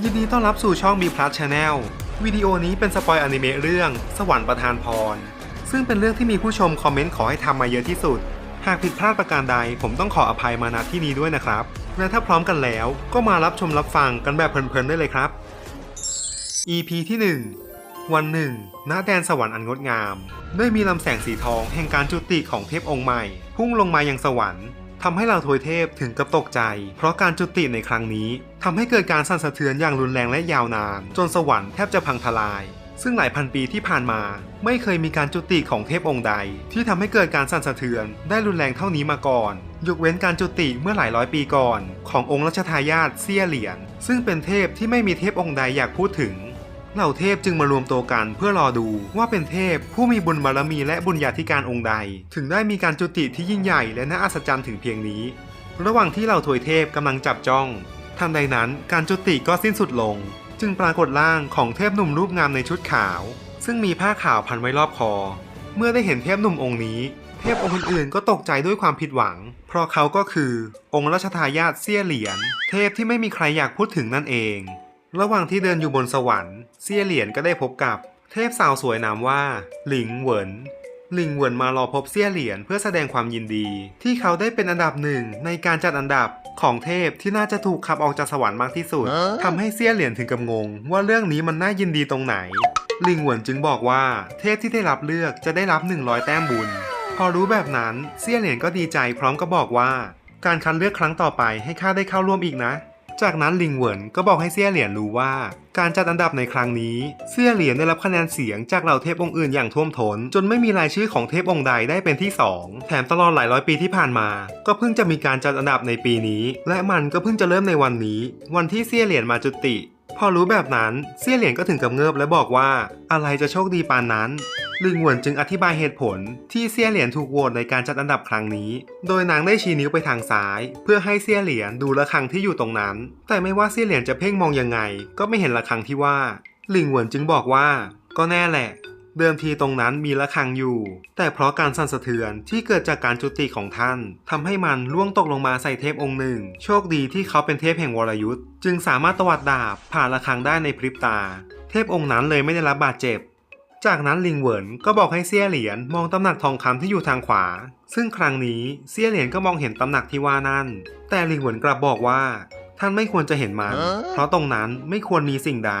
ยินดีต้อนรับสู่ช่อง B Plus Channel วิดีโอนี้เป็นสปอยอนิเมะเรื่อง สวรรค์ประทานพร ซึ่งเป็นเรื่องที่มีผู้ชมคอมเมนต์ขอให้ทำมาเยอะที่สุด หากผิดพลาดประการใดผมต้องขออภัยมาณที่นี้ด้วยนะครับ และถ้าพร้อมกันแล้วก็มารับชมรับฟังกันแบบเพลินๆได้เลยครับ EP ที่ 1 วันหนึ่งณแดนสวรรค์อันงดงาม ด้วยมีลำแสงสีทองแห่งการจุติของเทพองค์ใหม่ พุ่งลงมายังสวรรค์ ทำให้เหล่าทวยเทพถึงกับตกใจ เพราะการจุติในครั้งนี้ทำให้เกิดการสั่นสะเทือนอย่างรุนแรงและยาวนาน จนสวรรค์แทบจะพังทลาย ซึ่งหลายพันปีที่ผ่านมา ไม่เคยมีการจุติของเทพองค์ใด ที่ทำให้เกิดการสั่นสะเทือนได้รุนแรงเท่านี้มาก่อน ยกเว้นการจุติเมื่อหลายร้อยปีก่อน ขององค์รัชทายาทเซี่ยเหรียญซึ่งเป็นเทพที่ไม่มีเทพองค์ใดอยากพูดถึง เหล่าเทพจึงมารวมตัวกันเพื่อรอดูว่าเป็นเทพผู้มีบุญบารมีและบุญญาธิการองค์ใด ถึงได้มีการจุติที่ยิ่งใหญ่และน่าอัศจรรย์ถึงเพียงนี้ ระหว่างที่เหล่าถวยเทพกำลังจับจ้องทันใดนั้นการจุติก็สิ้นสุดลง จึงปรากฏร่างของเทพหนุ่มรูปงามในชุดขาว ซึ่งมีผ้าขาวพันไว้รอบคอ เมื่อได้เห็นเทพหนุ่มองค์นี้ เทพองค์อื่นๆก็ตกใจด้วยความผิดหวัง เพราะเขาก็คือองค์รัชทายาทเซี่ยเหรียญเทพที่ไม่มีใครอยากพูดถึงนั่นเอง ระหว่างที่เดินอยู่บนสวรรค์เซี่ยเหรียญก็ได้พบกับเทพสาวสวยนามว่า หลิงเหวินหลิงเหวินมารอพบเซี่ยเหรียญเพื่อแสดงความยินดี ที่เขาได้เป็นอันดับหนึ่งในการจัดอันดับของเทพที่น่าจะถูกขับออกจากสวรรค์มากที่สุดทำให้เซี่ยเหรียญถึงกับงง ว่าเรื่องนี้มันน่ายินดีตรงไหน หลิงเหวินจึงบอกว่า เทพที่ได้รับเลือกจะได้รับ 100 แต้มบุญ พอรู้แบบนั้นเซี่ยเหรียญก็ดีใจพร้อมกับบอกว่า การคัดเลือกครั้งต่อไปให้ข้าได้เข้าร่วมอีกนะ จากนั้นลิงเวินก็บอกให้เซี่ยเหลียนรู้ว่า การจัดอันดับในครั้งนี้ เซี่ยเหลียนได้รับคะแนนเสียงจากเหล่าเทพองค์อื่นอย่างท่วมทน้น จนไม่มีรายชื่อของเทพองค์ใดได้เป็นที่ 2 แถมตลอดหลายร้อยปีที่ผ่านมา ก็เพิ่งจะมีการจัดอันดับในปีนี้ และมันก็เพิ่งจะเริ่มในวันนี้ วันที่เซี่ยเหลียนมาจุติ พอรู้แบบนั้นเซี่ยเหรียญก็ถึงกับเงิบและบอกว่าอะไรจะโชคดีปานนั้นลิงหวนจึงอธิบายเหตุผลที่เซี่ยเหรียญถูกโหวตในการจัดอันดับครั้งนี้ โดยนางได้ชี้นิ้วไปทางซ้าย เพื่อให้เซี่ยเหรียญดูระฆังที่อยู่ตรงนั้น แต่ไม่ว่าเซี่ยเหรียญจะเพ่งมองยังไง ก็ไม่เห็นระฆังที่ว่าลิงหวนจึงบอกว่า ก็แน่แหละ เดิมทีตรงนั้นมีระฆังอยู่ แต่เพราะการสั่นสะเทือนที่เกิดจากการจุติของท่านทำให้มันล่วงตกลงมาใส่เทพองค์หนึ่ง โชคดีที่เขาเป็นเทพแห่งวรยุทธ์จึงสามารถตวัดดาบผ่านระฆังได้ในพริบตา เทพองค์นั้นเลยไม่ได้รับบาดเจ็บ จากนั้นลิงเหวินก็บอกให้เซี่ยเหรียญมองตำหนักทองคำที่อยู่ทางขวา ซึ่งครั้งนี้เซี่ยเหรียญก็มองเห็นตำหนักที่ว่านั่น แต่ลิงเหวินกลับบอกว่า ท่านไม่ควรจะเห็นมัน เพราะตรงนั้นไม่ควรมีสิ่งใด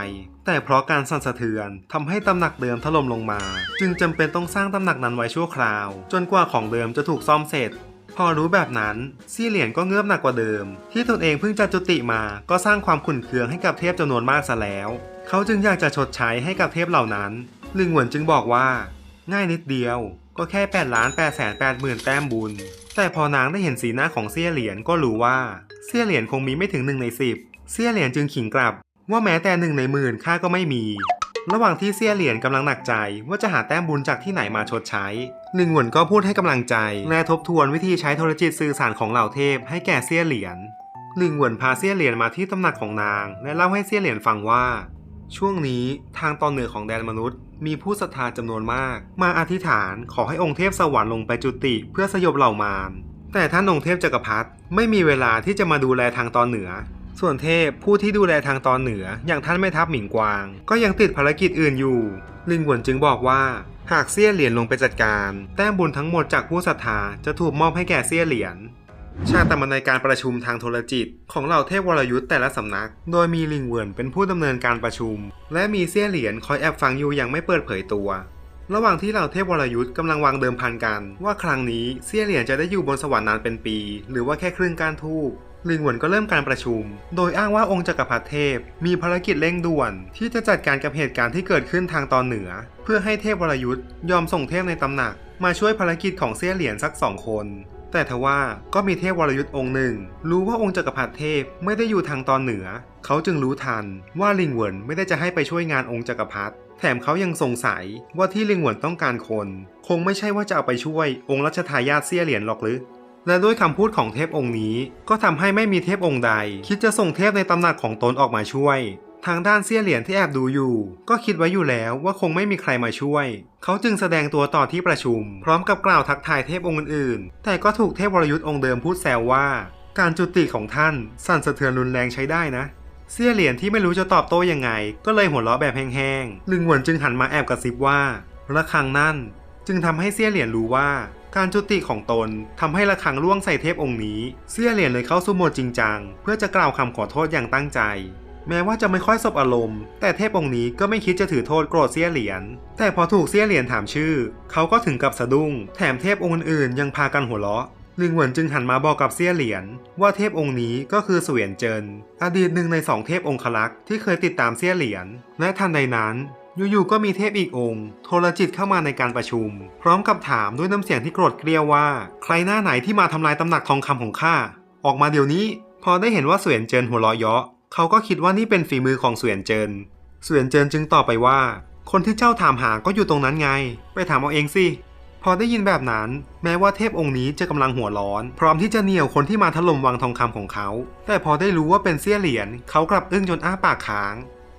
แต่เพราะการสั่นสะเทือนทำให้ตำหนักเดิมถล่มลงมา จึงจำเป็นต้องสร้างตำหนักนั้นไว้ชั่วคราว จนกว่าของเดิมจะถูกซ่อมเสร็จ พอรู้แบบนั้นซี่เหรียญก็เงือบหนักกว่าเดิม ที่ตนเองเพิ่งจะจุติมาก็สร้างความขุ่นเคืองให้กับเทพจำนวนมากซะแล้ว เขาจึงอยากจะชดใช้ให้กับเทพเหล่านั้นลิงหวนจึงบอกว่า ง่ายนิดเดียว ก็แค่8ล้าน8แสน8หมื่นแต้มบุญ แต่พอนางได้เห็นสีหน้าของเซี่ยเหรียญก็รู้ว่าเซี่ยเหรียญคงมีไม่ถึงหนึ่งในสิบเซี่ยเหรียญจึงขิงกลับ ว่าแม้แต่หนึ่งในหมื่นข้าก็ไม่มี ระหว่างที่เซียเหรียญกำลังหนักใจว่าจะหาแต้มบุญจากที่ไหนมาชดใช้ลิงหวนก็พูดให้กำลังใจ และทบทวนวิธีใช้โทรจิตสื่อสารของเหล่าเทพให้แก่เซียเหรียญลิงหวนพาเซียเหรียญมาที่ตำหนักของนาง และเล่าให้เซียเหรียญฟังว่า ช่วงนี้ทางตอนเหนือของแดนมนุษย์ มีผู้ศรัทธาจำนวนมาก มาอธิษฐานขอให้องค์เทพสวรรค์ลงไปจุติเพื่อสยบเหล่ามารแต่ท่านองค์เทพจักรพรรดิไม่มีเวลาที่จะมาดูแลทางตอนเหนือ ส่วนเทพผู้ที่ดูแลทางตอนเหนืออย่างท่านแม่ทัพหมิงกวาง ก็ยังติดภารกิจอื่นอยู่ ลิงหวนจึงบอกว่าหากเซี่ยเหรียญลงไปจัดการ แต้มบุญทั้งหมดจากผู้ศรัทธาจะถูกมอบให้แก่เซี่ยเหรียญชาติตมันในการประชุมทางโทรจิต ของเหล่าเทพวรยุทธ์แต่ละสำนัก โดยมีลิงเวินเป็นผู้ดำเนินการประชุม และมีเซี่ยเหรียญคอยแอบฟังอยู่อย่างไม่เปิดเผยตัว ระหว่างที่เหล่าเทพวรยุทธ์กำลังวางเดิมพันกัน ว่าครั้งนี้เซี่ยเหรียญจะได้อยู่บนสวรรค์นานเป็นปี หรือว่าแค่ครึ่งกานทูบ ลิงหวนก็เริ่มการประชุม โดยอ้างว่าองค์จักรพรรดิเทพ มีภารกิจเร่งด่วน ที่จะจัดการกับเหตุการณ์ที่เกิดขึ้นทางตอนเหนือ เพื่อให้เทพวรยุทธ์ยอมส่งเทพในตำหนัก มาช่วยภารกิจของเซี่ยเหรียญสักสองคน แต่ทว่าก็มีเทพวรยุทธ์องค์หนึ่ง รู้ว่าองค์จักรพรรดิเทพไม่ได้อยู่ทางตอนเหนือ เขาจึงรู้ทันว่าลิงเหวินไม่ได้จะให้ไปช่วยงานองค์จักรพรรดิแถมเขายังสงสัยว่าที่ลิงเหวินต้องการคน คงไม่ใช่ว่าจะเอาไปช่วยองค์รัชทายาทเซี่ยเหรียญหรอกหรือ และด้วยคำพูดของเทพองค์นี้ ก็ทำให้ไม่มีเทพองค์ใด คิดจะส่งเทพในตำหนักของตนออกมาช่วย ทางด้านเซี่ยเหรียญที่แอบดูอยู่ ก็คิดไว้อยู่แล้วว่าคงไม่มีใครมาช่วย เขาจึงแสดงตัวต่อที่ประชุม พร้อมกับกล่าวทักทายเทพองค์อื่นๆ แต่ก็ถูกเทพวรยุทธ์องค์เดิมพูดแซวว่า การจุติของท่านสั่นสะเทือนรุนแรงใช้ได้นะเซี่ยเหรียญที่ไม่รู้จะตอบโต้ยังไง ก็เลยหัวเราะแบบแห้งๆ ลึงหวนจึงหันมาแอบกระซิบว่าระฆังนั่น จึงทำให้เซี่ยเหรียญรู้ว่า การจุติของตนทำให้ระฆังล่วงใส่เทพองค์นี้เซี่ยเหรียญเลยเข้าสู่โหมดจริงจัง เพื่อจะกล่าวคำขอโทษอย่างตั้งใจ แม้ว่าจะไม่ค่อยสบอารมณ์ แต่เทพองค์นี้ก็ไม่คิดจะถือโทษโกรธเซี่ยเหรียญ แต่พอถูกเซี่ยเหรียญถามชื่อ เขาก็ถึงกับสะดุ้ง แถมเทพองค์อื่นๆยังพากันหัวเราะลิงเหวินจึงหันมาบอกกับเซี่ยเหรียญว่าเทพองค์นี้ก็คือเสวียนเจิน อดีตหนึ่งในสองเทพองคลักษ์ที่เคยติดตามเซี่ยเหรียญและทันใดนั้น อยู่ๆก็มีเทพอีกองค์ โทรจิตเข้ามาในการประชุม พร้อมกับถามด้วยน้ำเสียงที่โกรธเกรียวว่า ใครหน้าไหนที่มาทำลายตำหนักทองคำของข้าออกมาเดี๋ยวนี้ พอได้เห็นว่าเสวียนเจินหัวเราะเยาะเขาก็คิดว่านี่เป็นฝีมือของเสวียนเจินเสวียนเจินจึงตอบไปว่า คนที่เจ้าถามหาก็อยู่ตรงนั้นไง ไปถามเอาเองสิพอได้ยินแบบนั้น แม้ว่าเทพองค์นี้จะกำลังหัวร้อน พร้อมที่จะเหนี่ยวคนที่มาถล่มวังทองคำของเขา แต่พอได้รู้ว่าเป็นเซี่ยเหรียญเขากลับอึ้งจนอ้าปากค้าง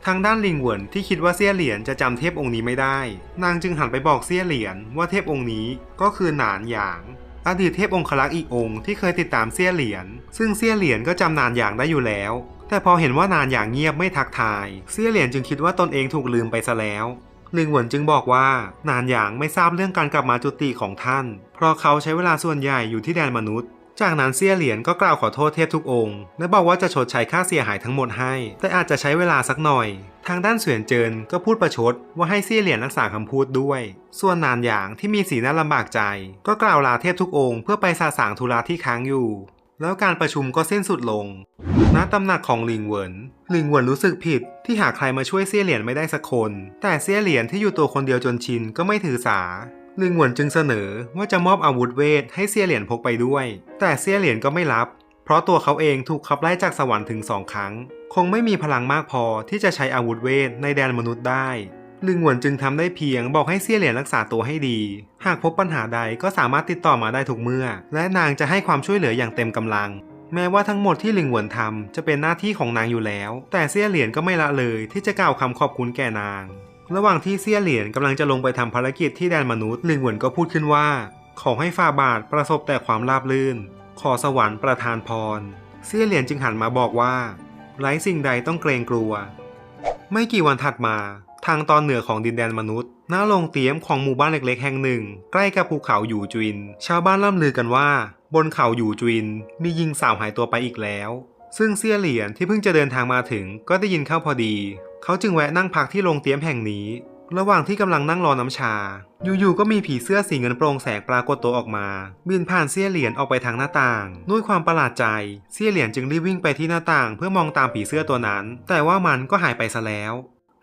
ทางด้านลิงเหวินที่คิดว่าเซี่ยเหรียญจะจำเทพองค์นี้ไม่ได้ นางจึงหันไปบอกเซี่ยเหรียญว่าเทพองค์นี้ก็คือหนานหยางอดีตเทพองคลักษ์อีกองค์ที่เคยติดตามเซี่ยเหรียญซึ่งเซี่ยเหรียญก็จำนานหยางได้อยู่แล้ว แต่พอเห็นว่านานอย่างเงียบไม่ทักทาย เซี่ยเหรียญจึงคิดว่าตนเองถูกลืมไปซะแล้วลิงเหวินจึงบอกว่านานหยางไม่ทราบเรื่องการกลับมาจุติของท่าน เพราะเขาใช้เวลาส่วนใหญ่อยู่ที่แดนมนุษย์ จากนั้นเซียเหรียญก็กล่าวขอโทษเทพทุกองค์ และบอกว่าจะชดใช้ค่าเสียหายทั้งหมดให้ แต่อาจจะใช้เวลาสักหน่อย ทางด้านเสวียนเจินก็พูดประชดว่าให้เซียเหรียญรักษาคำพูดด้วย ส่วนนานหยางที่มีสีหน้าลำบากใจ ก็กล่าวลาเทพทุกองค์เพื่อไปสาสางธุระที่ค้างอยู่ แล้วการประชุมก็สิ้นสุดลง ณ ตำหนักของลิงเหวินลิงเหวินรู้สึกผิดที่หาใครมาช่วยเซียเหรียญไม่ได้สักคน แต่เซียเหรียญที่อยู่ตัวคนเดียวจนชินก็ไม่ถือสา ลิงหวนจึงเสนอว่าจะมอบอาวุธเวทให้เซี่ยเหรียญพกไปด้วย แต่เซี่ยเหรียญก็ไม่รับ เพราะตัวเขาเองถูกขับไล่จากสวรรค์ถึงสองครั้ง คงไม่มีพลังมากพอที่จะใช้อาวุธเวทในแดนมนุษย์ได้ลิงหวนจึงทำได้เพียงบอกให้เซี่ยเหรียญรักษาตัวให้ดี หากพบปัญหาใดก็สามารถติดต่อมาได้ทุกเมื่อ และนางจะให้ความช่วยเหลืออย่างเต็มกำลัง แม้ว่าทั้งหมดที่ลิงหวนทำจะเป็นหน้าที่ของนางอยู่แล้ว แต่เซี่ยเหรียญก็ไม่ละเลยที่จะกล่าวคำขอบคุณแก่นาง ระหว่างที่เซี่ยเหรียญกำลังจะลงไปทำภารกิจที่แดนมนุษย์ลิงเหวินก็พูดขึ้นว่า ขอให้ฟาบาทประสบแต่ความราบรื่น ขอสวรรค์ประทานพร เซี่ยเหรียญจึงหันมาบอกว่า ไร้สิ่งใดต้องเกรงกลัว ไม่กี่วันถัดมา ทางตอนเหนือของดินแดนมนุษย์หน้าโรงเตรียมของหมู่บ้านเล็กๆ แห่งหนึ่ง ใกล้กับภูเขาหยู่จุนชาวบ้านล่ำลือกันว่า บนเขาหยู่จุนมียิงสาวหายตัวไปอีกแล้ว ซึ่งเซี่ยเหรียญที่เพิ่งจะเดินทางมาถึงก็ได้ยินเข้าพอดี เขาจึงแวะนั่งพักที่โรงเตี๊ยมแห่งนี้ ระหว่างที่กำลังนั่งรอน้ำชา อยู่ๆ ก็มีผีเสื้อสีเงินโปร่งแสงปรากฏตัวออกมา บินผ่านเสี้ยเหรียญออกไปทางหน้าต่าง ด้วยความประหลาดใจ เสี้ยเหรียญจึงรีบวิ่งไปที่หน้าต่าง เพื่อมองตามผีเสื้อตัวนั้น แต่ว่ามันก็หายไปซะแล้ว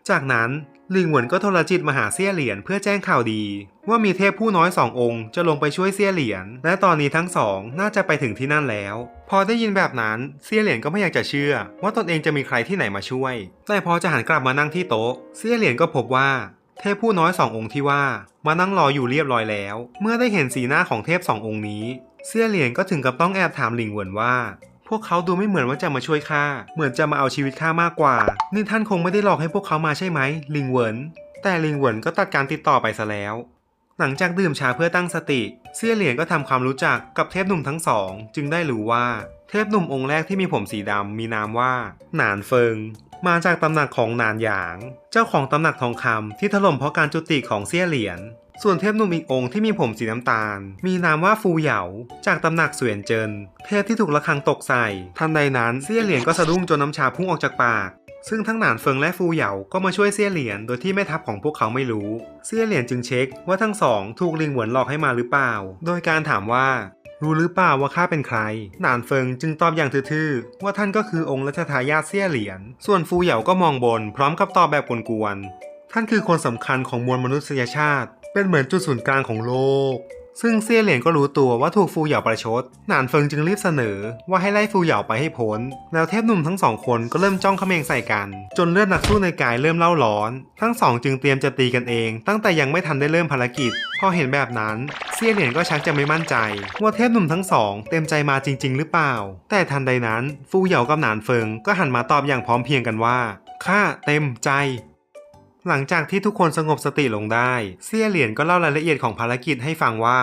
จากนั้น ลิงเหวินก็โทรจิตมาหาเซี่ยเหรียญเพื่อแจ้งข่าวดี ว่ามีเทพผู้น้อยสององค์จะลงไปช่วยเซี่ยเหรียญและตอนนี้ทั้งสองน่าจะไปถึงที่นั่นแล้ว พอได้ยินแบบนั้นเซี่ยเหรียญก็ไม่อยากจะเชื่อ ว่าตนเองจะมีใครที่ไหนมาช่วย แต่พอจะหันกลับมานั่งที่โต๊ะเซี่ยเหรียญก็พบว่าเทพผู้น้อยสององค์ที่ว่ามานั่งรออยู่เรียบร้อยแล้ว เมื่อได้เห็นสีหน้าของเทพสององค์นี้ เซี่ยเหรียญก็ถึงกับต้องแอบถามหลิงเหวินว่า พวกเขาดูไม่เหมือนว่าจะมาช่วยข้า เหมือนจะมาเอาชีวิตข้ามากกว่า นี่ท่านคงไม่ได้หลอกให้พวกเขามาใช่ไหม ลิงเหวิน แต่ลิงเหวินก็ตัดการติดต่อไปซะแล้ว หลังจากดื่มชาเพื่อตั้งสติ เซี่ยเหรียญก็ทำความรู้จักกับเทพหนุ่มทั้งสอง จึงได้รู้ว่า เทพหนุ่มองค์แรกที่มีผมสีดำมีนามว่า หนานเฟิง มาจากตำหนักของหนานหยาง เจ้าของตำหนักทองคำที่ถล่มเพราะการจุติของเซี่ยเหรียญ ส่วนเทพหนุ่มอีกองค์ที่มีผมสีน้ำตาล มีนามว่าฟูเหยาจากตำหนักเสวียนเจิน เทพที่ถูกระฆังตกใส่ ทันใดนั้นเซี่ยเหรียญก็สะดุ้งจนน้ำชาพุ่งออกจากปาก ซึ่งทั้งหนานเฟิงและฟูเหยาก็มาช่วยเซี่ยเหรียญโดยที่แม่ทัพของพวกเขาไม่รู้เซี่ยเหรียญจึงเช็คว่าทั้งสองถูกลิงหวนหลอกให้มาหรือเปล่า โดยการถามว่ารู้หรือเปล่าว่าข้าเป็นใคร หนานเฟิงจึงตอบอย่างทื่อๆ ว่าท่านก็คือองค์รัชทายาทเซี่ยเหรียญ ส่วนฟูเหยาก็มองบน พร้อมกับตอบแบบกวนๆ ท่านคือคนสำคัญของมวลมนุษยชาติ เป็นเหมือนจุดศูนย์กลางของโลก ซึ่งเซี่ยเหรียญก็รู้ตัวว่าถูกฟูเหยาประชด หนานเฟิงจึงรีบเสนอว่าให้ไล่ฟูเหยาไปให้พ้น แล้วเทพหนุ่มทั้งสองคนก็เริ่มจ้องเขมงใส่กัน จนเลือดนักสู้ในกายเริ่มเล่าร้อน ทั้งสองจึงเตรียมจะตีกันเอง ตั้งแต่ยังไม่ทันได้เริ่มภารกิจ พอเห็นแบบนั้นเซี่ยเหรียญก็ชักจะไม่มั่นใจ ว่าเทพหนุ่มทั้งสองเต็มใจมาจริง ๆ หรือเปล่า แต่ทันใดนั้นฟูเหยากับหนานเฟิงก็หันมาตอบอย่างพร้อมเพรียงกันว่าข้าเต็มใจ หลังจากที่ทุกคนสงบสติลงได้ เซี่ยเหรียญก็เล่ารายละเอียดของภารกิจให้ฟังว่า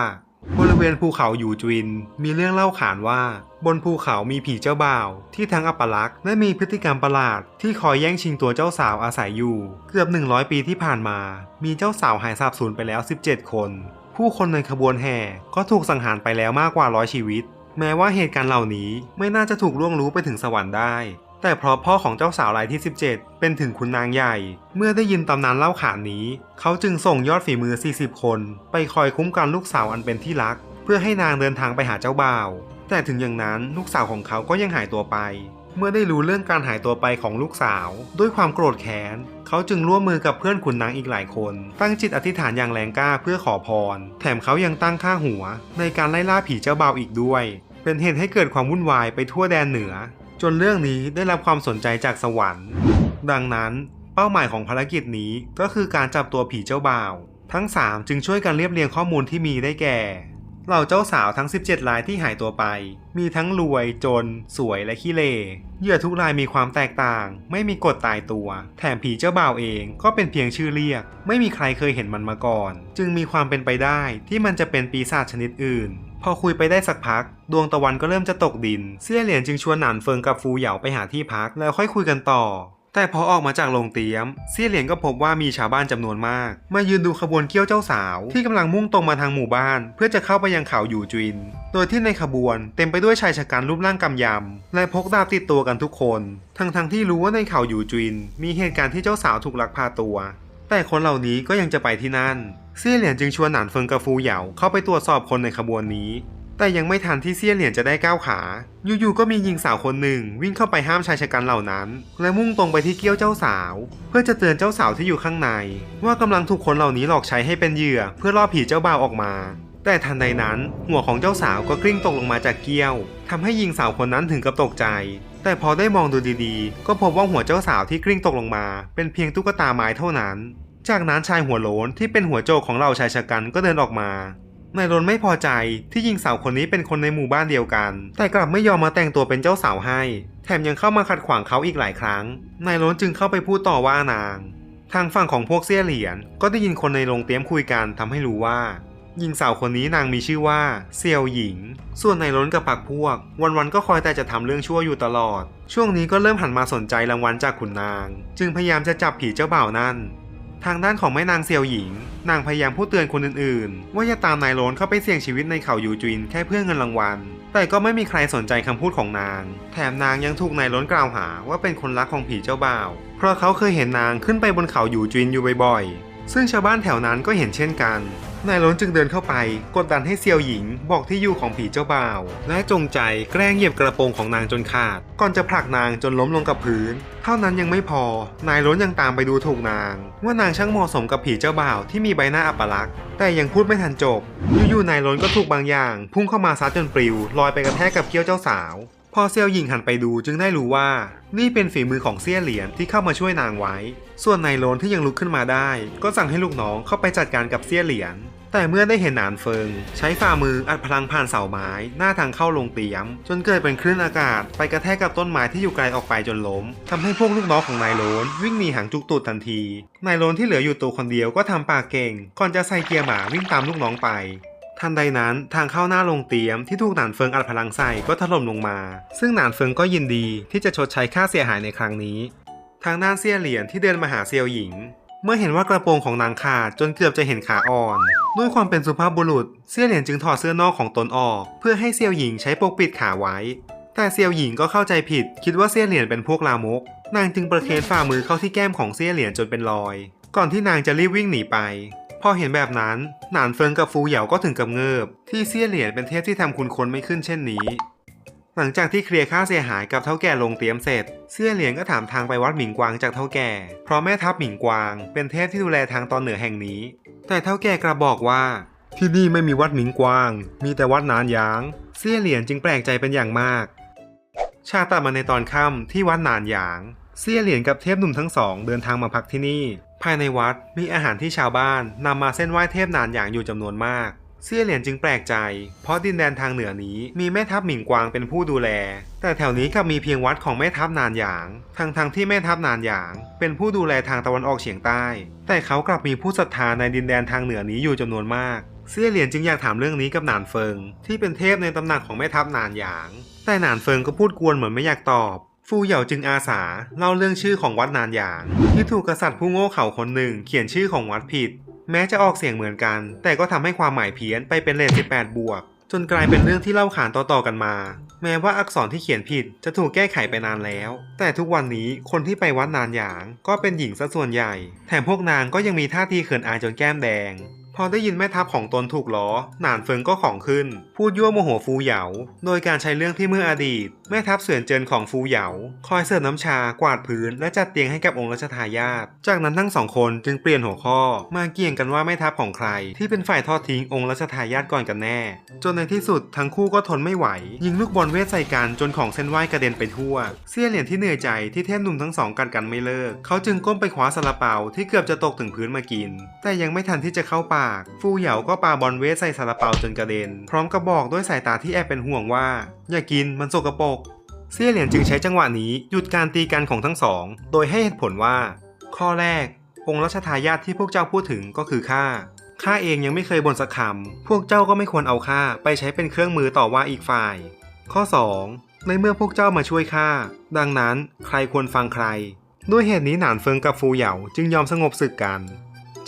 บริเวณภูเขาอยู่จวิน มีเรื่องเล่าขานว่า บนภูเขามีผีเจ้าบ่าว ที่ทั้งอัปลักษณ์และมีพฤติกรรมประหลาด ที่คอยแย่งชิงตัวเจ้าสาวอาศัยอยู่ เกือบ 100 ปีที่ผ่านมา มีเจ้าสาวหายสาบสูญไปแล้ว 17 คน ผู้คนในขบวนแห่ก็ถูกสังหารไปแล้วมากกว่าร้อยชีวิต แม้ว่าเหตุการณ์เหล่านี้ไม่น่าจะถูกล่วงรู้ไปถึงสวรรค์ได้ แต่เพราะพ่อของเจ้าสาวรายที่ 17 เป็นถึงคุณนางใหญ่ เมื่อได้ยินตำนานเล่าขานนี้ เขาจึงส่งยอดฝีมือ 40 คน ไปคอยคุ้มกันลูกสาวอันเป็นที่รัก เพื่อให้นางเดินทางไปหาเจ้าบ่าว แต่ถึงอย่างนั้นลูกสาวของเขาก็ยังหายตัวไป เมื่อได้รู้เรื่องการหายตัวไปของลูกสาว ด้วยความโกรธแค้น เขาจึงร่วมมือกับเพื่อนขุนนางอีกหลายคน ตั้งจิตอธิษฐานอย่างแรงกล้าเพื่อขอพร แถมเขายังตั้งค่าหัว ในการไล่ล่าผีเจ้าบ่าวอีกด้วย เป็นเหตุให้เกิดความวุ่นวายไปทั่วแดนเหนือ จนเรื่องนี้ได้รับความสนใจจากสวรรค์ ดังนั้นเป้าหมายของภารกิจนี้ก็คือการจับตัวผีเจ้าบ่าว ทั้ง 3 จึงช่วยกันเรียบเรียงข้อมูลที่มีได้แก่เหล่าเจ้าสาวทั้ง 17รายที่หายตัวไป มีทั้งรวยจน สวยและขี้เลเหยื่อทุกรายมีความแตกต่าง ไม่มีกฎตายตัว แถมผีเจ้าบ่าวเองก็เป็นเพียงชื่อเรียก ไม่มีใครเคยเห็นมันมาก่อน จึงมีความเป็นไปได้ที่มันจะเป็นปีศาจชนิดอื่น พอคุยไปได้สักพัก ดวงตะวันก็เริ่มจะตกดิน เสี่ยเหรียญจึงชวนหนานเฟิงกับฟูเหยาไปหาที่พักแล้วค่อยคุยกันต่อ แต่พอออกมาจากโรงเตี๊ยม เสี่ยเหรียญก็พบว่ามีชาวบ้านจำนวนมาก มายืนดูขบวนเกี้ยวเจ้าสาว ที่กำลังมุ่งตรงมาทางหมู่บ้าน เพื่อจะเข้าไปยังเขาอยู่จุน โดยที่ในขบวนเต็มไปด้วยชายชะกันรูปร่างกำยำ และพกดาบติดตัวกันทุกคน ทั้งๆทที่รู้ว่าในเขาอยู่จุนมีเหตุการณ์ที่เจ้าสาวถูกลักพาตัว แต่คนเหล่านี้ก็ยังจะไปที่นั่น เซี่ยเหรียญจึงชวนหนานเฟิงกับฟูเหยาเข้าไปตรวจสอบคนในขบวนนี้ แต่ยังไม่ทันที่เซี่ยเหรียญจะได้ก้าวขา อยู่ๆก็มีหญิงสาวคนหนึ่งวิ่งเข้าไปห้ามชายชะกันเหล่านั้น และมุ่งตรงไปที่เกี้ยวเจ้าสาว เพื่อจะเตือนเจ้าสาวที่อยู่ข้างใน ว่ากำลังถูกคนเหล่านี้หลอกใช้ให้เป็นเหยื่อ เพื่อล่อผีเจ้าบ่าวออกมา แต่ทันใดนั้นหัวของเจ้าสาวก็กลิ้งตกลงมาจากเกี้ยวทำให้หญิงสาวคนนั้นถึงกับตกใจ แต่พอได้มองดูดีๆ ก็พบว่าหัวเจ้าสาวที่กลิ้งตกลงมา เป็นเพียงตุ๊กตาไม้เท่านั้น จากนั้นชายหัวโล้นที่เป็นหัวโจกของเราชายชะกันก็เดินออกมานายรนไม่พอใจที่หญิงสาวคนนี้เป็นคนในหมู่บ้านเดียวกัน แต่กลับไม่ยอมมาแต่งตัวเป็นเจ้าสาวให้ แถมยังเข้ามาขัดขวางเขาอีกหลายครั้ง นายรนจึงเข้าไปพูดต่อว่านาง ทางฝั่งของพวกเซี่ยเหรียญก็ได้ยินคนในโรงเตรียมคุยกันทำให้รู้ว่า หญิงสาวคนนี้นางมีชื่อว่าเซียวหญิง ส่วนนายล้นกับปักพวก วันๆก็คอยแต่จะทำเรื่องชั่วอยู่ตลอด ช่วงนี้ก็เริ่มหันมาสนใจรางวัลจากขุนนาง จึงพยายามจะจับผีเจ้าบ่าวนั่น ทางด้านของแม่นางเซียวหญิง นางพยายามพูดเตือนคนอื่นๆ ว่าอย่าตามนายโลนเข้าไปเสี่ยงชีวิตในเขายูจินแค่เพื่อเงินรางวัล แต่ก็ไม่มีใครสนใจคำพูดของนาง แถมนางยังถูกนายล้นกล่าวหาว่าเป็นคนรักของผีเจ้าบ่าว เพราะเขาเคยเห็นนางขึ้นไปบนเขายูจินอยู่บ่อยๆ ซึ่งชาวบ้านแถวนั้นก็เห็นเช่นกัน นายล้นจึงเดินเข้าไป กดดันให้เซียวหญิงบอกที่อยู่ของผีเจ้าบ่าว และจงใจแกล้งเหยียบกระโปรงของนางจนขาด ก่อนจะผลักนางจนล้มลงกับพื้น เท่านั้นยังไม่พอ นายล้นยังตามไปดูถูกนาง ว่านางช่างเหมาะสมกับผีเจ้าบ่าวที่มีใบหน้าอัปลักษณ์แต่ยังพูดไม่ทันจบอยู่ๆนายล้นก็ถูกบางอย่าง พุ่งเข้ามาซัดจนปลิวลอยไปกระแทกกับเกี้ยวเจ้าสาวพอเซียวหญิงหันไปดูจึงได้รู้ว่า นี่เป็นฝีมือของเซี่ยเหรียญที่เข้ามาช่วยนางไว้ ส่วนนายโลนที่ยังลุกขึ้นมาได้ ก็สั่งให้ลูกน้องเข้าไปจัดการกับเซี่ยเหรียญแต่เมื่อได้เห็นหนานเฟิง ใช้ฝ่ามืออัดพลังผ่านเสาไม้ หน้าทางเข้าลงเตียม จนเกิดเป็นคลื่นอากาศ ไปกระแทกกับต้นไม้ที่อยู่ไกลออกไปจนล้มทำให้พวกลูกน้องของนายโลน วิ่งหนีหางจุกตูดทันที นายโลนที่เหลืออยู่ตัวคนเดียวก็ทำปากเก่ง ก่อนจะใส่เกียร์หมาวิ่งตามลูกน้องไปทันใดนั้นทางเข้าหน้าโรงเตียมที่ถูกหนานเฟิงอัดพลังใส่ก็ถล่มลงมา ซึ่งหนานเฟิงก็ยินดีที่จะชดใช้ค่าเสียหายในครั้งนี้ ทางด้านเซี่ยเหรียญที่เดินมาหาเซียวหญิง เมื่อเห็นว่ากระโปรงของนางขาดจนเกือบจะเห็นขาอ่อน ด้วยความเป็นสุภาพบุรุษเซี่ยเหรียญจึงถอดเสื้อนอกของตนออก เพื่อให้เซียวหญิงใช้ปกปิดขาไว้ แต่เซียวหญิงก็เข้าใจผิด คิดว่าเซี่ยเหรียญเป็นพวกลามก นางจึงประเคนฝ่ามือเข้าที่แก้มของเซี่ยเหรียญจนเป็นรอย ก่อนที่นางจะรีบวิ่งหนีไปพอเห็นแบบนั้น หนานเฟิงกับฟูเหยาก็ถึงกับเงิบ ที่เซี่ยเหรียญเป็นเทพที่ทำคุณคนไม่ขึ้นเช่นนี้ หลังจากที่เคลียร์ค่าเสียหายกับเท่าแก่ลงเตรียมเสร็จเซี่ยเหลียงก็ถามทางไปวัดหมิงกวางจากเท่าแก่ เพราะแม่ทัพหมิงกวาง เป็นเทพที่ดูแลทางตอนเหนือแห่งนี้ แต่เท่าแก่กระบอกว่า ที่นี่ไม่มีวัดหมิงกวาง มีแต่วัดนานยางเซี่ยเหลียงจึงแปลกใจเป็นอย่างมาก ชาติมาในตอนค่ำที่วัดนานยางเซี่ยเหลียนกับเทพหนุ่มทั้งสองเดินทางมาพักที่นี่ ภายในวัดมีอาหารที่ชาวบ้านนำมาเส้นไหว้เทพนานยางอยู่จำนวนมาก เซี่ยเหลียนจึงแปลกใจ เพราะดินแดนทางเหนือนี้มีแม่ทัพหมิงกวางเป็นผู้ดูแล แต่แถวนี้กลับมีเพียงวัดของแม่ทัพนานหยางทั้งทงๆที่แม่ทัพนานหยาง เป็นผู้ดูแลทางตะวันออกเฉียงใต้ แต่เขากลับมีผู้ศรัทธาในดินแดนทางเหนือนี้อยู่จำนวนมากเซี่ยเหรียญจึงอยากถามเรื่องนี้กับหนานเฟิง ที่เป็นเทพในตำหนักของแม่ทัพนานหยาง แต่หนานเฟิงก็พูดกวนเหมือนไม่อยากตอบ ฟูเหยาจึงอาสาเล่าเรื่องชื่อของวัดนานหยาง ที่ถูกกษัตริย์ผู้โง่เขลาคนหนึ่งเขียนชื่อของวัดผิด แม้จะออกเสียงเหมือนกัน แต่ก็ทำให้ความหมายเพี้ยนไปเป็นเลข18 บวก จนกลายเป็นเรื่องที่เล่าขานต่อๆกันมา แม้ว่าอักษรที่เขียนผิดจะถูกแก้ไขไปนานแล้ว แต่ทุกวันนี้คนที่ไปวัดนานหยาง ก็เป็นหญิงซะส่วนใหญ่ แถมพวกนางก็ยังมีท่าทีเขินอายจนแก้มแดง พอได้ยินแม่ทัพของตนถูกล้อ หนานเฟิงก็ของขึ้น พูดยั่วโมโหฟูเหยา โดยการใช้เรื่องที่เมื่ออดีต แม่ทัพเสวียนเจินของฟูเหยา คอยเสิร์ฟน้ำชากวาดพื้น และจัดเตียงให้กับองค์รัชทายาท จากนั้นทั้งสองคนจึงเปลี่ยนหัวข้อ มาเกี่ยงกันว่าแม่ทัพของใคร ที่เป็นฝ่ายทอดทิ้งองค์รัชทายาทก่อนกันแน่ จนในที่สุดทั้งคู่ก็ทนไม่ไหว ยิงลูกบอลเวทใส่กันจนของเส้นไหวกระเด็นไปทั่ว เสี้ยเหรียญที่เหนื่อยใจที่เทพหนุ่มทั้งสองกันกันไม่เลิก เขาจึงก้มไปคว้าซาลาเปาที่เกือบจะตกถึงพื้นมากิน แต่ยังไม่ทันที่จะเข้าปากฟูเหยาก็ปาบอลเวทใส่ซาลาเปาจนกระเด็น พร้อมกับบอกด้วยสายตาที่แอบเป็นห่วงว่า อย่ากินมันสกปรกเซี่ยเหรียญจึงใช้จังหวะนี้หยุดการตีกันของทั้งสอง โดยให้เหตุผลว่า ข้อแรก องค์รัชทายาทที่พวกเจ้าพูดถึงก็คือข้าข้าเองยังไม่เคยบ่นสักคำพวกเจ้าก็ไม่ควรเอาข้าไปใช้เป็นเครื่องมือต่อว่าอีกฝ่าย ข้อ 2 ในเมื่อพวกเจ้ามาช่วยข้าดังนั้นใครควรฟังใคร ด้วยเหตุนี้หนานเฟิงกับฟูเหยาจึงยอมสงบศึกกัน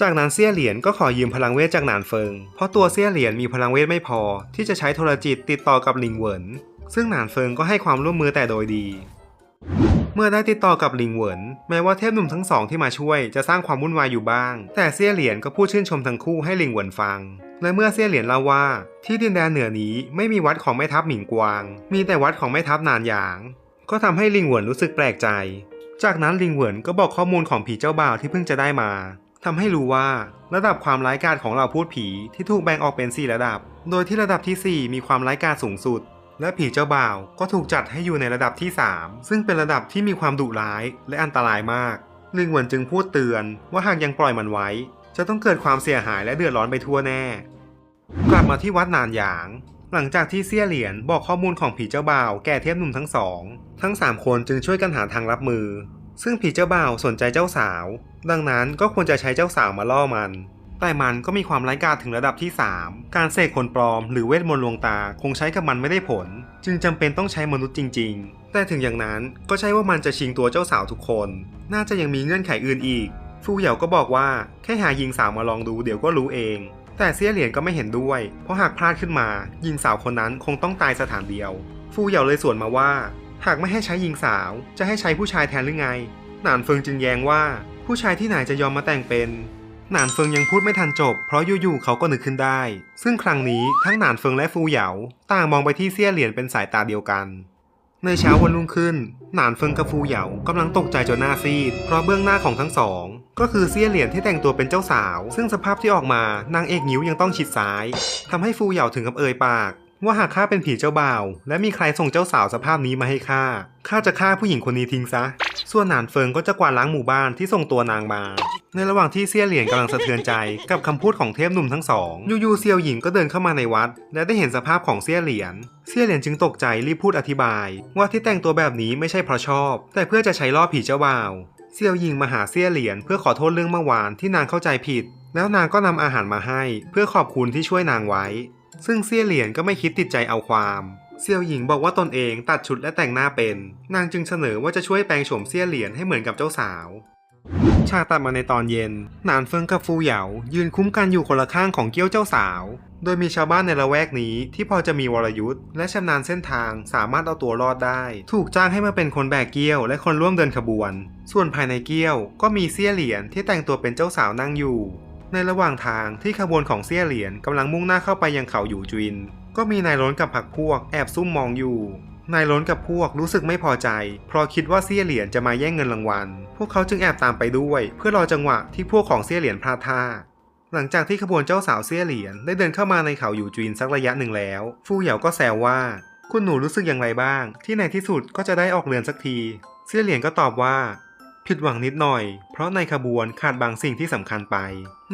จากนั้นเซี่ยเหรียญก็ขอยืมพลังเวทจากหนานเฟิง เพราะตัวเซี่ยเหรียญมีพลังเวทไม่พอ ที่จะใช้โทรจิตติดต่อกับลิงเหวิน ซึ่งหนานเฟิงก็ให้ความร่วมมือแต่โดยดี เมื่อได้ติดต่อกับลิงเหวิน แม้ว่าเทพหนุ่มทั้งสองที่มาช่วยจะสร้างความวุ่นวายอยู่บ้าง แต่เซี่ยเหรียญก็พูดชื่นชมทั้งคู่ให้ลิงเหวินฟัง และเมื่อเซี่ยเหรียญเล่าว่า ที่ดินแดนเหนือนี้ไม่มีวัดของแม่ทัพหมิงกวาง มีแต่วัดของแม่ทัพนานหยาง ก็ทำให้ลิงเหวินรู้สึกแปลกใจ จากนั้นลิงเหวินก็บอกข้อมูลของผีเจ้าบ่าวที่เพิ่งจะได้มา ทำให้รู้ว่าระดับความร้ายกาจของเราพูดผีที่ถูกแบ่งออกเป็น 4 ระดับ โดยที่ระดับทีสี่ 4 มีความร้ายกาจสูงสุด และผีเจ้าบ่าวก็ถูกจัดให้อยู่ในระดับที่ 3 ซึ่งเป็นระดับที่มีความดุร้ายและอันตรายมากลิงเหวินจึงพูดเตือนว่าหากยังปล่อยมันไว้ จะต้องเกิดความเสียหายและเดือดร้อนไปทั่วแน่ กลับมาที่วัดนานหยาง หลังจากที่เซี่ยเหรียญบอกข้อมูลของผีเจ้าบ่าวแก่เทพหนุ่มทั้งสอง ทั้ง 3 คนจึงช่วยกันหาทางรับมือ ซึ่งผีเจ้าบ่าวสนใจเจ้าสาว ดังนั้นก็ควรจะใช้เจ้าสาวมาล่อมัน แต่มันก็มีความไร้กาจถึงระดับที่ 3 การเสกคนปลอมหรือเวทมนต์ลวงตาคงใช้กับมันไม่ได้ผล จึงจำเป็นต้องใช้มนุษย์จริง ๆ แต่ถึงอย่างนั้นก็ใช่ว่ามันจะชิงตัวเจ้าสาวทุกคน น่าจะยังมีเงื่อนไขอื่นอีก ฟูเหยาก็บอกว่าแค่หาหญิงสาวมาลองดูเดี๋ยวก็รู้เอง แต่เซี่ยเหรียญก็ไม่เห็นด้วย เพราะหากพลาดขึ้นมาหญิงสาวคนนั้นคงต้องตายสถานเดียว ฟูเหยาเลยสวนมาว่า หากไม่ให้ใช้หญิงสาว จะให้ใช้ผู้ชายแทนหรือไง หนานเฟิงจึงแย้งว่า ผู้ชายที่ไหนจะยอมมาแต่งเป็น หนานเฟิงยังพูดไม่ทันจบ เพราะอยู่ๆเขาก็นึกขึ้นได้ ซึ่งครั้งนี้ทั้งหนานเฟิงและฟูเหยาต่างมองไปที่เซี่ยเหรียญเป็นสายตาเดียวกัน ในเช้าวันรุ่งขึ้น หนานเฟิงกับฟูเหยากำลังตกใจจนหน้าซีด เพราะเบื้องหน้าของทั้งสอง ก็คือเซี่ยเหรียญที่แต่งตัวเป็นเจ้าสาว ซึ่งสภาพที่ออกมานางเอกนิ้วยังต้องชิดซ้ายทำให้ฟูเหยาถึงกับเอ่ยปาก ว่าหากข้าเป็นผีเจ้าบ่าว และมีใครส่งเจ้าสาวสภาพนี้มาให้ข้าข้าจะฆ่าผู้หญิงคนนี้ทิ้งซะ ส่วนหนานเฟิงก็จะกวาดล้างหมู่บ้านที่ส่งตัวนางมา ในระหว่างที่เซี่ยเหรียญกำลังสะเทือนใจกับคำพูดของเทพหนุ่มทั้งสองยูยูเซียวหญิงก็เดินเข้ามาในวัด และได้เห็นสภาพของเซี่ยเหรียญเซี่ยเหรียญจึงตกใจรีบพูดอธิบาย ว่าที่แต่งตัวแบบนี้ไม่ใช่เพราะชอบ แต่เพื่อจะใช้ล่อผีเจ้าบ่าวเซี่ยวหญิงมาหาเซี่ยเหรียญเพื่อขอโทษเรื่องเมื่อวานที่นางเข้าใจผิด แล้วนางก็นำอาหารมาให้ เพื่อขอบคุณที่ช่วยนางไว้ ซึ่งเซี่ยเหรียญก็ไม่คิดติดใจเอาความเซี่ยวหญิงบอกว่าตนเองตัดชุดและแต่งหน้าเป็น นางจึงเสนอว่าจะช่วยแปลงโฉมเซี่ยเหรียญให้เหมือนกับเจ้าสาว ฉากตัดมาในตอนเย็นหนานเฟิงกับฟูเหยายืนคุ้มกันอยู่คนละข้างของเกี้ยวเจ้าสาว โดยมีชาวบ้านในละแวกนี้ที่พอจะมีวรยุทธ์และชำนาญเส้นทางสามารถเอาตัวรอดได้ ถูกจ้างให้มาเป็นคนแบกเกี้ยวและคนร่วมเดินขบวน ส่วนภายในเกี้ยวก็มีเซี่ยเหรียญที่แต่งตัวเป็นเจ้าสาวนั่งอยู่ ในระหว่างทางที่ขบวนของเซี่ยเหรียญกำลังมุ่งหน้าเข้าไปยังเขาอยู่จุนก็มีนายล้นกับผักพวกแอบซุ่มมองอยู่ นายล้นกับพวกรู้สึกไม่พอใจ เพราะคิดว่าเซี่ยเหรียญจะมาแย่งเงินรางวัล พวกเขาจึงแอบตามไปด้วย เพื่อรอจังหวะที่พวกของเซี่ยเหรียญพลาดท่าหลังจากที่ขบวนเจ้าสาวเซี่ยเหรียญได้เดินเข้ามาในเขาอยู่จีนสักระยะหนึ่งแล้ว ฟู่เหยาก็แซวว่า คุณหนูรู้สึกอย่างไรบ้าง ที่ในที่สุดก็จะได้ออกเรือนสักที เซี่ยเหรียญก็ตอบว่า ผิดหวังนิดหน่อย เพราะในขบวนขาดบางสิ่งที่สำคัญไป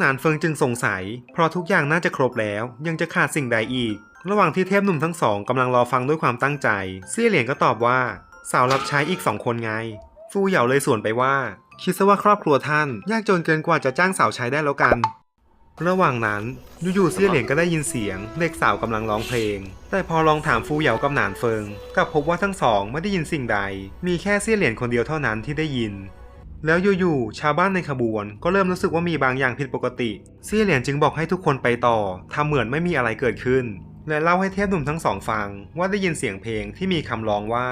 นานเฟิงจึงสงสัย เพราะทุกอย่างน่าจะครบแล้ว ยังจะขาดสิ่งใดอีก ระหว่างที่เทพหนุ่มทั้งสองกำลังรอฟังด้วยความตั้งใจ เซี่ยเหรียญก็ตอบว่า สาวรับใช้อีกสองคนไง ฟูเหยาเลยสวนไปว่า คิดซะว่าครอบครัวท่าน ยากจนเกินกว่าจะจ้างสาวใช้ได้แล้วกัน ระหว่างนั้นอยู่ๆเซี่ยเหลียนก็ได้ยินเสียงเด็กสาวกำลังร้องเพลง แต่พอลองถามฟูเหยากับหนานเฟิงกลับพบว่าทั้งสองไม่ได้ยินสิ่งใด มีแค่เซี่ยเหลียนคนเดียวเท่านั้นที่ได้ยิน แล้วอยู่ๆชาวบ้านในขบวน ก็เริ่มรู้สึกว่ามีบางอย่างผิดปกติ เซี่ยเหลียนจึงบอกให้ทุกคนไปต่อทำเหมือนไม่มีอะไรเกิดขึ้น และเล่าให้เทพหนุ่มทั้งสองฟังว่าได้ยินเสียงเพลงที่มีคำร้องว่า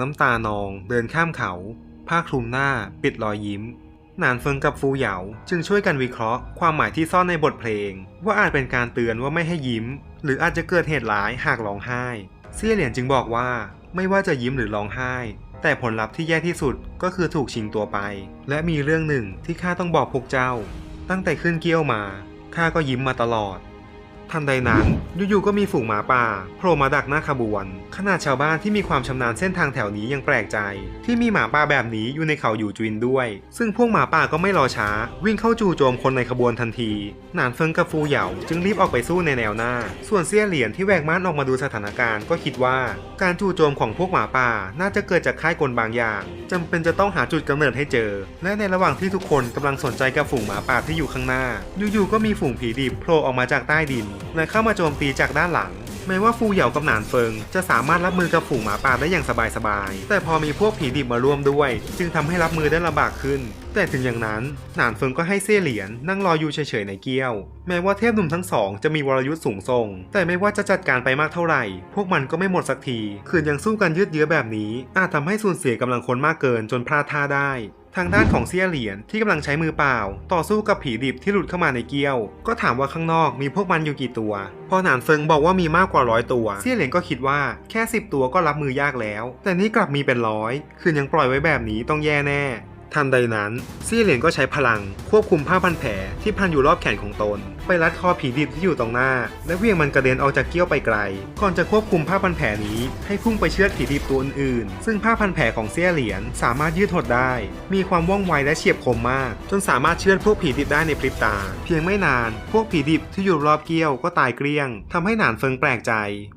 น้ำตานอง เดินข้ามเขา ผ้าคลุมหน้า ปิดรอยยิ้มหนานเฟิงกับฟูเหยาจึงช่วยกันวิเคราะห์ ความหมายที่ซ่อนในบทเพลง ว่าอาจเป็นการเตือนว่าไม่ให้ยิ้ม หรืออาจจะเกิดเหตุร้ายหากร้องไห้ เซี่ยเหลียนจึงบอกว่า ไม่ว่าจะยิ้มหรือร้องไห้ แต่ผลลัพธ์ที่แย่ที่สุดก็คือถูกชิงตัวไป และมีเรื่องหนึ่งที่ข้าต้องบอกพวกเจ้า ตั้งแต่ขึ้นเกี้ยวมาข้าก็ยิ้มมาตลอด ทันใดนั้นอยู่ๆก็มีฝูงหมาป่าโผล่มาดักหน้าขบวน ขนาดชาวบ้านที่มีความชำนาญเส้นทางแถวนี้ยังแปลกใจ ที่มีหมาป่าแบบนี้อยู่ในเขาอยู่จุนด้วย ซึ่งพวกหมาป่าก็ไม่รอช้า วิ่งเข้าจู่โจมคนในขบวนทันที หนานเฟิงกับฟูเหยาจึงรีบออกไปสู้ในแนวหน้า ส่วนเซี่ยเหรียญที่แหวกม่านออกมาดูสถานการณ์ก็คิดว่า การจู่โจมของพวกหมาป่าน่าจะเกิดจากค่ายกลบางอย่างจำเป็นจะต้องหาจุดกำเนิดให้เจอ และในระหว่างที่ทุกคนกำลังสนใจกับฝูงหมาป่าที่อยู่ข้างหน้าอยู่ๆก็มีฝูงผีดิบโผล่ออกมาจากใต้ดินและเข้ามาโจมตีจากด้านหลัง แม้ว่าฟูเหยากับหนานเฟิง จะสามารถรับมือกับฝูงหมาป่าได้อย่างสบายๆ แต่พอมีพวกผีดิบมาร่วมด้วย จึงทำให้รับมือได้ลำบากขึ้น แต่ถึงอย่างนั้นหนานเฟิงก็ให้เซี่ยเหรียญนั่งรออยู่เฉยๆในเกี้ยว แม้ว่าเทพหนุ่มทั้งสองจะมีวรยุทธ์สูงส่ง แต่ไม่ว่าจะจัดการไปมากเท่าไหร่ พวกมันก็ไม่หมดสักที คืนยังสู้กันยืดเยื้อแบบนี้ อาจทำให้สูญเสียกำลังคนมากเกินจนพลาดท่าได้ทางด้านของเซียเหรียญที่กำลังใช้มือเปล่า ต่อสู้กับผีดิบที่หลุดเข้ามาในเกี้ยว ก็ถามว่าข้างนอกมีพวกมันอยู่กี่ตัว พอหนานเฟิงบอกว่ามีมากกว่าร้อยตัว เซียเหรียญก็คิดว่าแค่ 10 ตัวก็รับมือยากแล้ว แต่นี่กลับมีเป็นร้อย คืนยังปล่อยไว้แบบนี้ต้องแย่แน่ ทันใดนั้นเซียเหรียญก็ใช้พลัง ควบคุมผ้าพันแผลที่พันอยู่รอบแขนของตน ไปรัดคอผีดิบที่อยู่ตรงหน้า และเวี่ยงมันกระเด็นออกจากเกี้ยวไปไกล ก่อนจะควบคุมผ้าพันแผลนี้ ให้พุ่งไปเชือดผีดิบตัวอื่นๆ ซึ่งผ้าพันแผลของเซี่ยเหรียญสามารถยืดหดได้ มีความว่องไวและเฉียบคมมาก จนสามารถเชือดพวกผีดิบได้ในพริบตา เพียงไม่นาน พวกผีดิบที่อยู่รอบเกี้ยวก็ตายเกลี้ยงทำให้หนานเฟิงแปลกใจ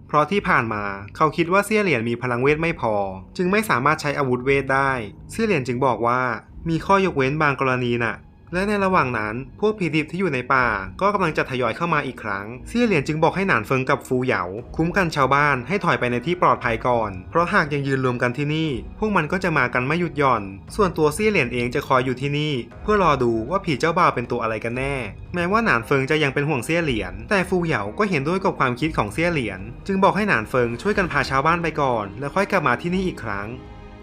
เพราะที่ผ่านมาเขาคิดว่าเซี่ยเหรียญมีพลังเวทไม่พอ จึงไม่สามารถใช้อาวุธเวทได้เซี่ยเหรียญจึงบอกว่า มีข้อยกเว้นบางกรณีน่ะ และในระหว่างนั้นพวกผีดิบที่อยู่ในป่า ก็กำลังจะทยอยเข้ามาอีกครั้งเซี่ยเหรียญจึงบอกให้หนานเฟิงกับฟูเหยาคุ้มกันชาวบ้านให้ถอยไปในที่ปลอดภัยก่อน เพราะหากยังยืนรวมกันที่นี่ พวกมันก็จะมากันไม่หยุดหย่อน ส่วนตัวเซี่ยเหรียญเองจะคอยอยู่ที่นี่ เพื่อรอดูว่าผีเจ้าบ่าวเป็นตัวอะไรกันแน่ แม้ว่าหนานเฟิงจะยังเป็นห่วงเซี่ยเหรียญแต่ฟูเหยาก็เห็นด้วยกับความคิดของเซี่ยเหรียญจึงบอกให้หนานเฟิงช่วยกันพาชาวบ้านไปก่อน แล้วค่อยกลับมาที่นี่อีกครั้ง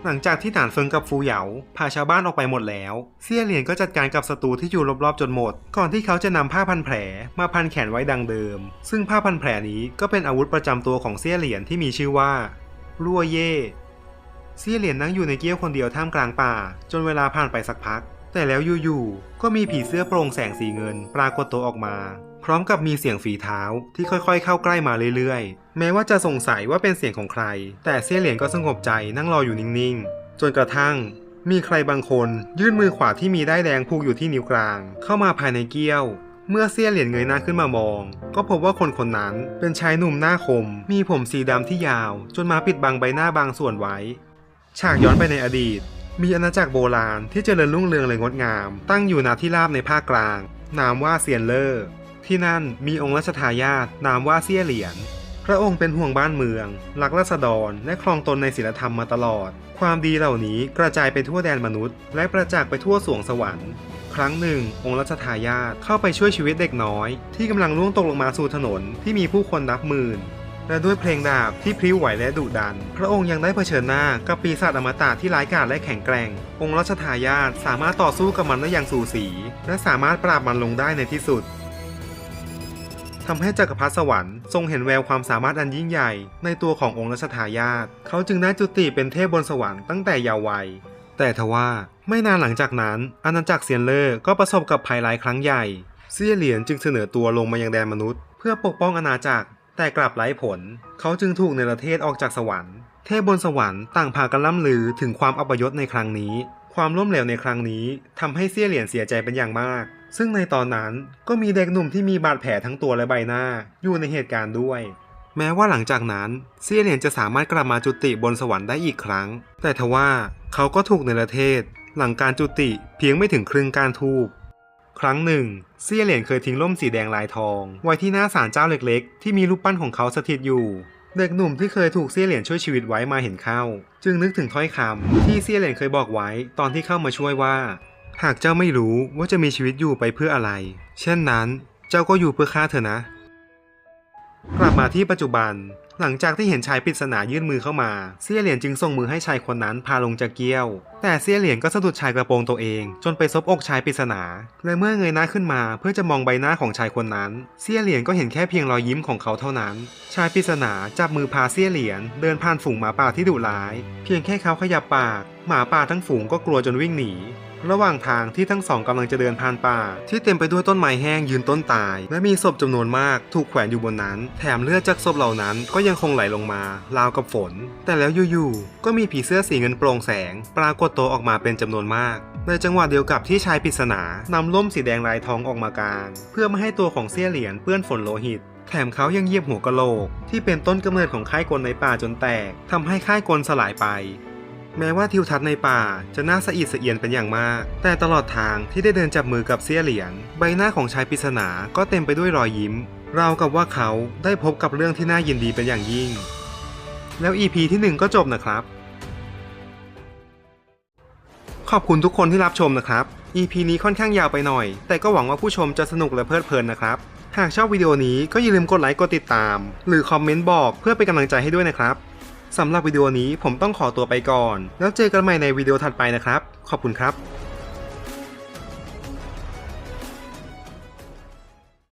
หลังจากที่หนานเฟิงกับฟูเหยาพาชาวบ้านออกไปหมดแล้ว เซี่ยเหรียญก็จัดการกับศัตรูที่อยู่รอบๆจนหมด ก่อนที่เขาจะนำผ้าพันแผลมาพันแขนไว้ดังเดิม ซึ่งผ้าพันแผลนี้ก็เป็นอาวุธประจำตัวของเซี่ยเหรียญที่มีชื่อว่ารั่วเย่เซี่ยเหรียญนั่งอยู่ในเกี้ยวคนเดียวท่ามกลางป่า จนเวลาผ่านไปสักพัก แต่แล้วอยู่ๆก็มีผีเสื้อโปร่งแสงสีเงิน ปรากฏตัวออกมา พร้อมกับมีเสียงฝีเท้าที่ค่อยๆ เข้าใกล้มาเรื่อยๆ แม้ว่าจะสงสัยว่าเป็นเสียงของใคร แต่เซี่ยเหรียญก็สงบใจนั่งรออยู่นิ่งๆ จนกระทั่ง มีใครบางคนยื่นมือขวาที่มีได้แดงผูกอยู่ที่นิ้วกลาง เข้ามาภายในเกี้ยว เมื่อเซี่ยเหรียญเงยหน้าขึ้นมามอง ก็พบว่าคนคนนั้นเป็นชายหนุ่มหน้าคม มีผมสีดำที่ยาว จนมาปิดบังใบหน้าบางส่วนไว้ ฉากย้อนไปในอดีต มีอาณาจักรโบราณที่เจริญรุ่งเรืองเลยงดงาม ตั้งอยู่ณที่ราบในภาคกลาง นามว่าเซียนเลอร์ ที่นั่นมีองค์รัชทายาทนามว่าเซี่ยเหรียญพระองค์เป็นห่วงบ้านเมือง รักราษฎร และครองตนในศีลธรรมมาตลอด ความดีเหล่านี้กระจายไปทั่วแดนมนุษย์ และประจักษ์ไปทั่วสวงสวรรค์ ครั้งหนึ่ง องค์รัชทายาทเข้าไปช่วยชีวิตเด็กน้อย ที่กำลังล่วงตกลงมาสู่ถนนที่มีผู้คนนับหมื่นและด้วยเพลงดาบที่พริ้วไหวและดุดัน พระองค์ยังได้เผชิญหน้ากับปีศาจอมตะที่ร้ายกาจและแข็งแกร่ง องค์รัชทายาทสามารถต่อสู้กับมันได้อย่างสูสี และสามารถปราบมันลงได้ในที่สุด ทำให้จักรพรรดิสวรรค์ทรงเห็นแววความสามารถอันยิ่งใหญ่ ในตัวขององค์รัชทายาทเขาจึงได้จุติเป็นเทพบนสวรรค์ตั้งแต่เยาว์วัย แต่ทว่าไม่นานหลังจากนั้น อาณาจักรเซียนเลอร์ก็ประสบกับภัยร้ายครั้งใหญ่เซียเหรียญจึงเสนอตัวลงมายังแดนมนุษย์ เพื่อปกป้องอาณาจักร แต่กลับไร้ผล เขาจึงถูกเนรเทศออกจากสวรรค์ เทพบนสวรรค์ต่างพากันล่ำลือถึงความอัปยศในครั้งนี้ ความล้มเหลวในครั้งนี้ทำให้เซียเหรียญเสียใจเป็นอย่างมาก ซึ่งในตอนนั้นก็มีเด็กหนุ่มที่มีบาดแผลทั้งตัวและใบหน้า อยู่ในเหตุการณ์ด้วย แม้ว่าหลังจากนั้นเซี่ยเหรียญจะสามารถกลับมาจุติบนสวรรค์ได้อีกครั้ง แต่ทว่าเขาก็ถูกเนรเทศ หลังการจุติเพียงไม่ถึงครึ่งการทูบครั้งหนึ่งเซี่ยเหรียญเคยทิ้งล่มสีแดงลายทอง ไว้ที่หน้าศาลเจ้าเล็กๆ ที่มีรูปปั้นของเขาสถิตอยู่ เด็กหนุ่มที่เคยถูกเซี่ยเหรียญช่วยชีวิตไว้มาเห็นเข้า จึงนึกถึงถ้อยคำที่เซี่ยเหรียญเคยบอกไว้ตอนที่เข้ามาช่วยว่า หากเจ้าไม่รู้ว่าจะมีชีวิตอยู่ไปเพื่ออะไร เช่นนั้น เจ้าก็อยู่เพื่อข้าเถอะนะ กลับมาที่ปัจจุบัน หลังจากที่เห็นชายปริศนายื่นมือเข้ามา เซี่ยเหรียญจึงส่งมือให้ชายคนนั้นพาลงจากเกี้ยว แต่เซี่ยเหรียญก็สะดุดชายกระโปรงตัวเอง จนไปซบอกชายปริศนา และเมื่อเงยหน้าขึ้นมาเพื่อจะมองใบหน้าของชายคนนั้น เซี่ยเหรียญก็เห็นแค่เพียงรอยยิ้มของเขาเท่านั้น ชายปริศนาจับมือพาเซี่ยเหรียญเดินผ่านฝูงหมาป่าที่ดุร้าย เพียงแค่เขาขยับปาก หมาป่าทั้งฝูงก็กลัวจนวิ่งหนี ระหว่างทางที่ทั้งสองกำลังจะเดินผ่านป่า ที่เต็มไปด้วยต้นไม้แห้งยืนต้นตาย และมีศพจำนวนมากถูกแขวนอยู่บนนั้น แถมเลือดจากศพเหล่านั้นก็ยังคงไหลลงมาราวกับฝน แต่แล้วอยู่ๆก็มีผีเสื้อสีเงินโปร่งแสง ปรากฏตัวออกมาเป็นจำนวนมาก ในจังหวะเดียวกับที่ชายปริศนานำล่มสีแดงลายทองออกมากลางเพื่อไม่ให้ตัวของเสี้ยเหรียญเปื้อนฝนโลหิตแถมเขายังเยียบหัวกะโหลก ที่เป็นต้นกำเนิดของค่ายกลในป่าจนแตกทำให้ค่ายกลสลายไป แม้ว่าทิวทัศน์ในป่าจะน่าสะอิดสะเอียนเป็นอย่างมาก แต่ตลอดทางที่ได้เดินจับมือกับเสียเหลียง ใบหน้าของชายปริศนาก็เต็มไปด้วยรอยยิ้ม ราวกับว่าเขาได้พบกับเรื่องที่น่ายินดีเป็นอย่างยิ่ง แล้ว EP ที่หนึ่งก็จบนะครับ ขอบคุณทุกคนที่รับชมนะครับ EP นี้ค่อนข้างยาวไปหน่อย แต่ก็หวังว่าผู้ชมจะสนุกและเพลิดเพลินนะครับ หากชอบวิดีโอนี้ก็อย่าลืมกดไลค์กดติดตาม หรือคอมเมนต์บอกเพื่อเป็นกำลังใจให้ด้วยนะครับ สำหรับวิดีโอนี้ผมต้องขอตัวไปก่อน แล้วเจอกันใหม่ในวิดีโอถัดไปนะครับ ขอบคุณครับ